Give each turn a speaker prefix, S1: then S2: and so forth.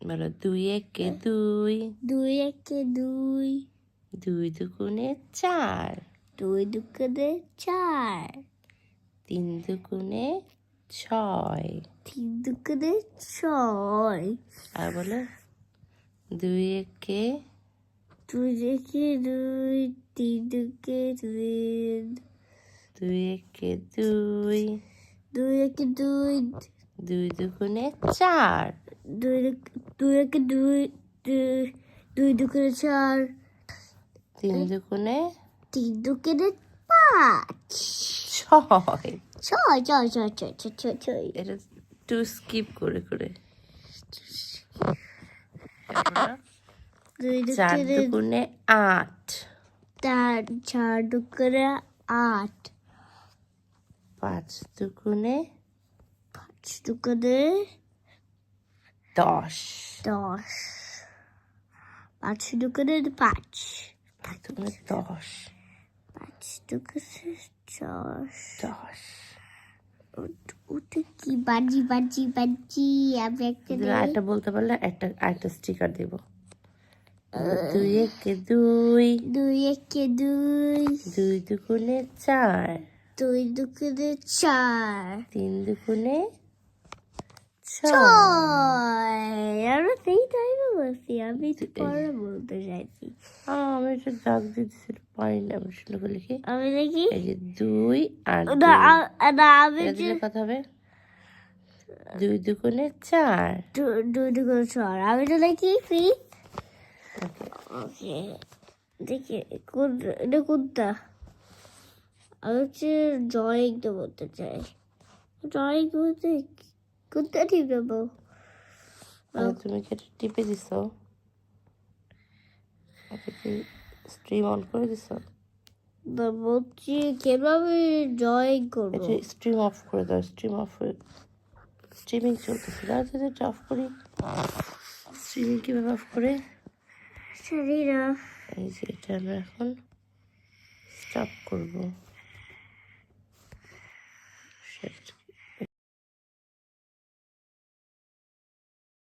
S1: বলো দুই একে দুই
S2: দুই একে দুই
S1: দুই দুগুণে চার
S2: দুই দুকনে চার
S1: তিন দুগুণে ছয়
S2: তিন দুকনে ছয়
S1: আর বলো দুই একে
S2: দুই একে দুই তিন দুকে দুই
S1: দুই একে দুই
S2: দুই একে দুই
S1: দুই দুগুণে চার
S2: দুই দুই একে দুই দুই- দুকনে চার
S1: তিন দুগুণে
S2: তিন দুকনে পাঁচ।
S1: ছয়।
S2: ছয় ছয় ছয় ছয় ছয় ছয় ছয়।
S1: এটা টু স্কিপ করে করে।
S2: দুই
S1: চার
S2: দুকনে
S1: দুগুণে আট।
S2: চার চার দুকনে আট।
S1: পাঁচ দুগুণে
S2: পাঁচ দুকনে
S1: দশ।
S2: দশ। পাঁচ দুকনে পাঁচ।
S1: পাঁচ দুগুণে দশ।
S2: পাঁচ দুকনে দশ।
S1: দশ।
S2: ওটা কি বাজি বাজি বাজি আমি একটা নেই।
S1: বলতে পারলে একটা আরেকটা স্টিকার দেব। দুই একে দুই।
S2: দুই একে দুই।
S1: দুই দুগুণে চার।
S2: দুই দুকনে চার।
S1: তিন দুগুণে ছয়
S2: বলছি আমি পরে বলতে চাইছি।
S1: আমি একটু দাগ দিতেছি পারি না আমি শুনে বলি কি
S2: আমি দেখি
S1: এই যে দুই আর
S2: না আমি
S1: কথা হবে? দুই দুগুণে চার।
S2: দুই দুকনে চার আমি তো দেখি ফি
S1: ওকে
S2: দেখি কোন এটা কোনটা? আমি হচ্ছে ড্রয়িং তো বলতে চাই। ড্রয়িং বলতে কোনটা ঠিক নেব?
S1: আরে তুমি কি টিপে দিছো কি স্ট্রিম অন করে দিছো
S2: না বলছি কীভাবে ড্রয়িং করব
S1: এটা স্ট্রিম অফ করে দাও স্ট্রিম অফ স্ট্রিমিং চলতেছে দাও যদি এটা অফ করি স্ট্রিমিং কীভাবে অফ করে
S2: না
S1: এই যে এটা আমরা এখন স্টপ করব